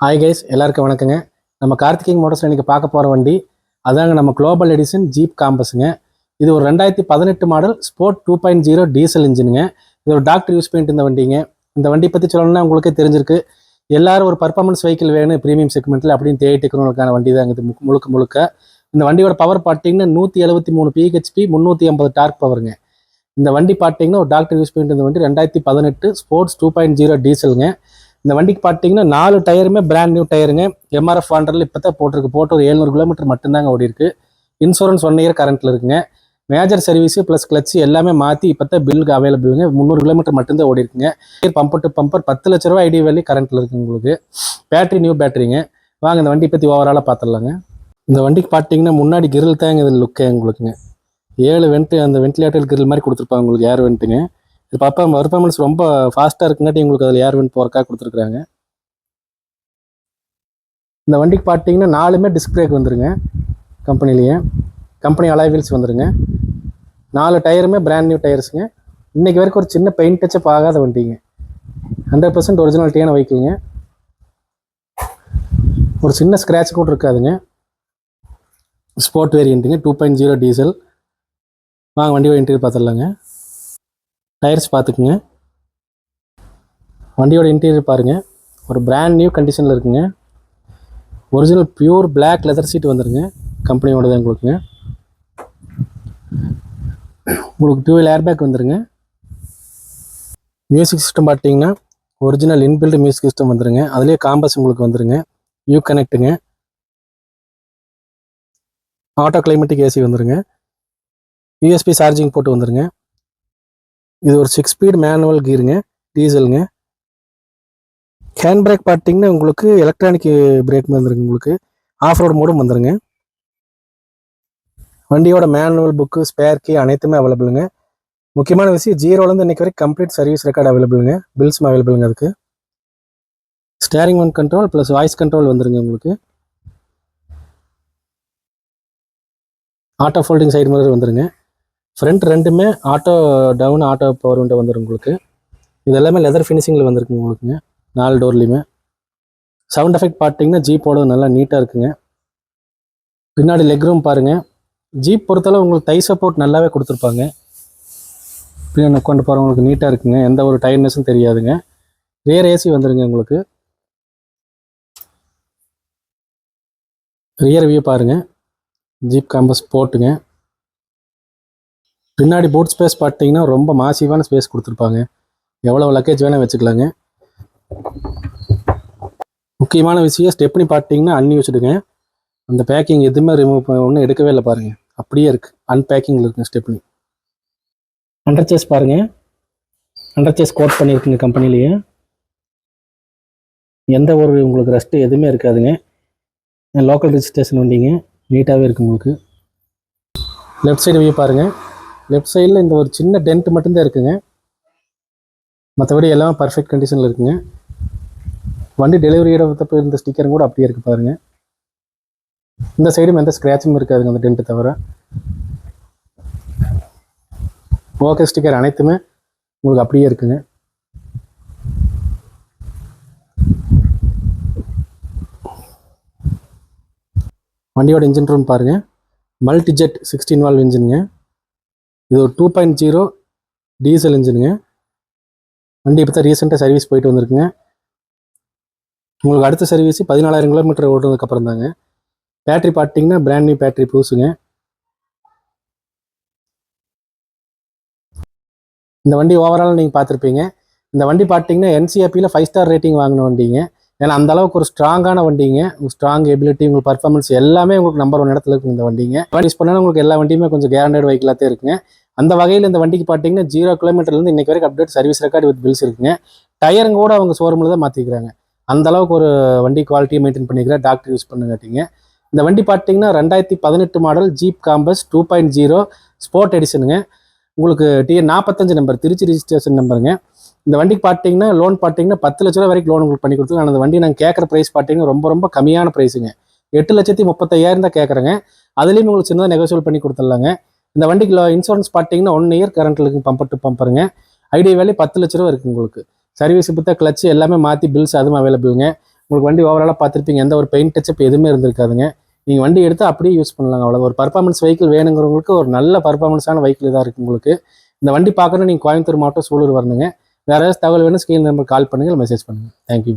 Hi guys எல்லாருக்கும் வணக்கங்க. நம்ம கார்த்திகேயன் மோட்டர்ஸ் இன்றைக்கி பார்க்க போகிற வண்டி அதாங்க நம்ம குளோபல் எடிஷன் ஜீப் காம்பஸுங்க இது ஒரு ரெண்டாயிரத்தி பதினெட்டு model sport two point zero diesel இன்ஜினுங்க இது ஒரு டாக்டர் யூஸ் பண்ணிட்டு இருந்த வண்டிங்க. இந்த வண்டி பற்றி சொல்லணும்னா உங்களுக்கே தெரிஞ்சிருக்கு. எல்லாரும் ஒரு பர்ஃபார்மன்ஸ் வெஹிக்கிள் வேணும் ப்ரீமியம் செக்மெண்ட்டில் அப்படின்னு தேடிட்டு இருக்கிறவங்களுக்கான வண்டி தான் இது முழுக்க முழுக்க. இந்த வண்டியோட பவர் பார்த்தீங்கன்னா நூற்றி எழுபத்தி மூணு பிஹெச்பி முந்நூற்றி ஐம்பது டார்க் பவருங்க இந்த வண்டி பார்த்தீங்கன்னா ஒரு டாக்டர் யூஸ் பண்ணிட்டு இருந்த வண்டி ரெண்டாயிரத்தி பதினெட்டு ஸ்போர்ட்ஸ் டூ பாயிண்ட் ஜீரோ டீசலுங்க இந்த வண்டிக்கு பார்த்தீங்கன்னா நாலு டயருமே பிராண்ட் நியூ டயருங்க. எம்ஆர்எஃப் வாண்டரில் இப்போ தான் போட்டிருக்கு. போட்டு ஒரு எழுநூறு கிலோமீட்டர் மட்டும்தாங்க ஓடி இருக்கு இன்சூரன்ஸ் ஒன் இயர் கரண்ட்டில் இருக்குங்க. மேஜர் சர்வீஸு ப்ளஸ் கிளச்சு எல்லாமே மாற்றி இப்போ தான் பில்லுக்கு அவைலபிளுங்க முந்நூறு கிலோமீட்டர் மட்டும்தான் ஓடி இருக்குங்க பம்பர் டு பம்பர் பத்து லட்ச ரூபா ஐடி வேலி கரண்ட்டில் இருக்குது உங்களுக்கு. பேட்டரி நியூ பேட்டரிங்க வாங்க இந்த வண்டி பற்றி ஓவராலாக பார்த்துடலாங்க இந்த வண்டிக்கு பார்த்தீங்கன்னா முன்னாடி கிரில் தாங்க இது லுக்கே உங்களுக்குங்க. ஏழு வெண்ட்டு அந்த வென்டிலேட்டர் கிரில் மாதிரி கொடுத்துருப்பாங்க உங்களுக்கு. ஏர் வெண்ட்டுங்க இது பாப்பா பர்ஃபார்மன்ஸ் ரொம்ப ஃபாஸ்ட்டாக இருக்குங்காட்டி உங்களுக்கு அதில் ஏர் வின் போகிறக்காக கொடுத்துருக்குறாங்க. இந்த வண்டிக்கு பார்த்தீங்கன்னா நாலுமே டிஸ்க் பிரேக் வந்துருங்க. கம்பெனிலேயே கம்பெனி அலாய் வீல்ஸ் வந்துருங்க. நாலு டயருமே பிராண்ட் நியூ டயர்ஸுங்க இன்னைக்கு வரைக்கும் ஒரு சின்ன பெயிண்ட் டச்சப் ஆகாத வண்டிங்க. ஹண்ட்ரட் பர்சன்ட் ஒரிஜினாலிட்டியான வைக்கிங்க ஒரு சின்ன ஸ்க்ராட்ச் கூட இருக்காதுங்க. ஸ்போர்ட் வேரியண்ட்டுங்க டூ பாயிண்ட் ஜீரோ டீசல் வாங்க வண்டி இன்டீரியர் பார்த்துடலாங்க. டயர்ஸ் பார்த்துக்குங்க. வண்டியோட இன்டீரியர் பாருங்கள் ஒரு பிராண்ட் நியூ கண்டிஷனில் இருக்குங்க. Original pure black leather seat வந்துருங்க. கம்பெனியோட தான் உங்களுக்குங்க உங்களுக்கு டூவெல் ஏர்பேக் வந்துருங்க. மியூசிக் சிஸ்டம் பார்த்தீங்கன்னா ஒரிஜினல் இன்பில்டு மியூசிக் சிஸ்டம் வந்துருங்க. அதுலேயே காம்பஸ் உங்களுக்கு வந்துருங்க. யூ கனெக்ட்டுங்க ஆட்டோ கிளைமேட்டிக் ஏசி வந்துருங்க. யூஎஸ்பி சார்ஜிங் போட்டு வந்துருங்க. இது ஒரு சிக்ஸ் ஸ்பீட் மேனுவல் கீருங்க டீசலுங்க ஹேண்ட் பிரேக் பார்த்தீங்கன்னா உங்களுக்கு எலக்ட்ரானிக் பிரேக் வந்துருங்க உங்களுக்கு. ஆஃப் ரோடு மோடும் வந்துருங்க. வண்டியோட மேனுவல் புக்கு ஸ்பேர் கீ அனைத்துமே அவைலபிளுங்க முக்கியமான விஷயம் ஜீரோலேருந்து இன்றைக்கி வரைக்கும் கம்ப்ளீட் சர்வீஸ் ரெக்கார்டு அவைலபிளுங்க பில்ஸும் அவைலபிளுங்க அதுக்கு. Steering on control plus voice control வந்துருங்க உங்களுக்கு. ஆட்டோ ஃபோல்டிங் சைடு மாதிரி வந்துருங்க. ஃப்ரண்ட் ரெண்டுமே auto down auto power window வந்துடும் உங்களுக்கு. இது எல்லாமே லெதர் ஃபினிஷிங்கில் வந்திருக்கு உங்களுக்குங்க. நாலு டோர்லேயுமே சவுண்ட் எஃபெக்ட் பார்த்தீங்கன்னா ஜீப்போட நல்லா நீட்டாக இருக்குங்க. பின்னாடி லெக் ரூம் பாருங்கள் ஜீப் பொறுத்தளவு உங்களுக்கு டை சப்போர்ட் நல்லாவே கொடுத்துருப்பாங்க. பின்னாடி உட்காந்து போகிறவங்களுக்கு நீட்டாக இருக்குங்க. எந்த ஒரு டயர்னஸும் தெரியாதுங்க. ரியர் ஏசி வந்துருங்க உங்களுக்கு. ரியர் வியூ பாருங்கள் ஜீப் காம்பஸ் போட்டுங்க. பின்னாடி போட் ஸ்பேஸ் பார்த்தீங்கன்னா ரொம்ப மாசிவான ஸ்பேஸ் கொடுத்துருப்பாங்க. எவ்வளோ லக்கேஜ் வேணால் வச்சுக்கலாங்க. முக்கியமான விஷயம் ஸ்டெப்னி பார்த்தீங்கன்னா அன்யூஸ்டுங்க அந்த பேக்கிங் எதுவுமே ரிமூவ் ஒன்றும் எடுக்கவே இல்லை பாருங்கள் அப்படியே இருக்குது அன்பேக்கிங்கில் இருக்குங்க stepney under chassis under chassis under chassis coat பண்ணியிருக்குங்க கம்பெனிலேயே எந்த ஒரு உங்களுக்கு ரெஸ்ட்டு எதுவுமே இருக்காதுங்க. லோக்கல் ரிஜிஸ்ட்ரேஷன் வண்டிங்க. நீட்டாகவே இருக்குது உங்களுக்கு. லெஃப்ட் சைடு வியூ பாருங்கள் லெஃப்ட் சைடில் இந்த ஒரு சின்ன டென்ட் மட்டும்தான் இருக்குங்க. மற்றபடி எல்லாம் பர்ஃபெக்ட் கண்டிஷனில் இருக்குங்க. வண்டி டெலிவரியோட தப்பு இருந்த ஸ்டிக்கரும் கூட அப்படியே இருக்குது பாருங்க. இந்த சைடும் எந்த ஸ்க்ராட்சும் இருக்காதுங்க அந்த டென்ட்டு தவிர. ஓகே ஸ்டிக்கர் அனைத்துமே உங்களுக்கு அப்படியே இருக்குங்க. வண்டியோட இன்ஜின் ரூம் பாருங்கள் மல்டிஜெட் சிக்ஸ்டீன் வால்வ் இன்ஜினுங்க இது ஒரு டூ பாயிண்ட் ஜீரோ டீசல் இன்ஜினுங்க வண்டி இப்போ தான் ரீசெண்டாக சர்வீஸ் போயிட்டு வந்திருக்குங்க. உங்களுக்கு அடுத்த சர்வீஸ் பதினாலாயிரம் கிலோமீட்டர் ஓடுறதுக்கு தாங்க. பேட்டரி பார்த்தீங்கன்னா பிராண்ட் நியூ பேட்டரி புதுசுங்க. இந்த வண்டி ஓவரால் நீங்கள் பார்த்துருப்பீங்க. இந்த வண்டி பார்த்தீங்கன்னா என்சிஆப்பியில் ஃபைவ் ஸ்டார் ரேட்டிங் வாங்கின வண்டிங்க. ஏன்னா அந்த அளவுக்கு ஒரு ஸ்ட்ராங்கான வண்டிங்க. ஸ்ட்ராங் எபிலிட்டி உங்களுக்கு பர்ஃபார்மன்ஸ் எல்லாமே உங்களுக்கு நம்பர் ஒன் இடத்துல இருக்குங்க இந்த வண்டிங்க. யூஸ் பண்ணாலும் உங்களுக்கு எல்லா வண்டியுமே கொஞ்சம் கேரண்டட் வெஹிக்கிளாக இருக்குங்க. அந்த வகையில் இந்த வண்டிக்கு பார்த்தீங்கன்னா ஜீரோ கிலோமீட்டர்லேருந்து இன்றைக்கு வரைக்கும் update service record with bills இருக்குங்க. டயருங்க கூட அவங்க ஷோரூமில் தான் மாற்றிக்கிறாங்க அந்த அளவுக்கு ஒரு வண்டி குவாலிட்டியை மெயின்டைன் பண்ணிக்கிற டாக்டர் யூஸ் பண்ணுங்காட்டிங்க இந்த வண்டி பார்த்தீங்கன்னா ரெண்டாயிரத்தி பதினெட்டு model Jeep Compass two point zero sport எடிஷனுங்க உங்களுக்கு டிஎன் நாற்பத்தஞ்சு நம்பர் திருச்சி ரிஜிஸ்ட்ரேஷன் நம்பருங்க இந்த வண்டிக்கு பார்த்தீங்கன்னா லோன் பார்த்தீங்கன்னா பத்து லட்ச ரூபா வரைக்கும் லோன் உங்களுக்கு பண்ணி கொடுத்துருங்க ஆனால் அந்த வண்டி நாங்கள் கேட்குற ப்ரைஸ் பார்த்தீங்கன்னா ரொம்ப ரொம்ப கம்மியான ப்ரைஸுங்க எட்டு லட்சத்தி முப்பத்தையாயிரம் தான் கேட்குறேங்க அதுலேயும் உங்களுக்கு சின்னதாக நெகோசியல் பண்ணி கொடுத்துட்லாங்க. இந்த வண்டிக்கு இன்சூரன்ஸ் பார்த்தீங்கன்னா ஒன் இயர் கரண்ட்டுக்கு பம்பட்டு பம்பர் ஐடியா பம்பருங்க பத்து லட்ச ரூபா இருக்குது உங்களுக்கு. சர்வீஸ் பார்த்தா கிளச்சு எல்லாமே மாற்றி பில்ஸ் அதுவும் அவைலபிளுங்க உங்களுக்கு வண்டி ஓவராலாக பார்த்துருப்பீங்க எந்த ஒரு பெயிண்ட் டச்சப் எதுவுமே இருந்திருக்காதுங்க. நீங்கள் வண்டி எடுத்து அப்படியே யூஸ் பண்ணலாங்க அவ்வளோ ஒரு பர்ஃபார்மன்ஸ் வெஹிக்கிள் வேணுங்கிறவங்களுக்கு ஒரு நல்ல பர்ஃபார்மன்ஸான வெஹிக்கிள் தான் இருக்குது உங்களுக்கு. இந்த வண்டி பார்க்கணும் நீங்கள் கோயம்புத்தூர் மாவட்டம் சூலூர் வரணுங்க. வேறு ஏதாவது தகவல் வேணும் ஸ்க்ரீன் நம்பர் கால் பண்ணுங்கள் மெசேஜ் பண்ணுங்கள் தேங்க்யூ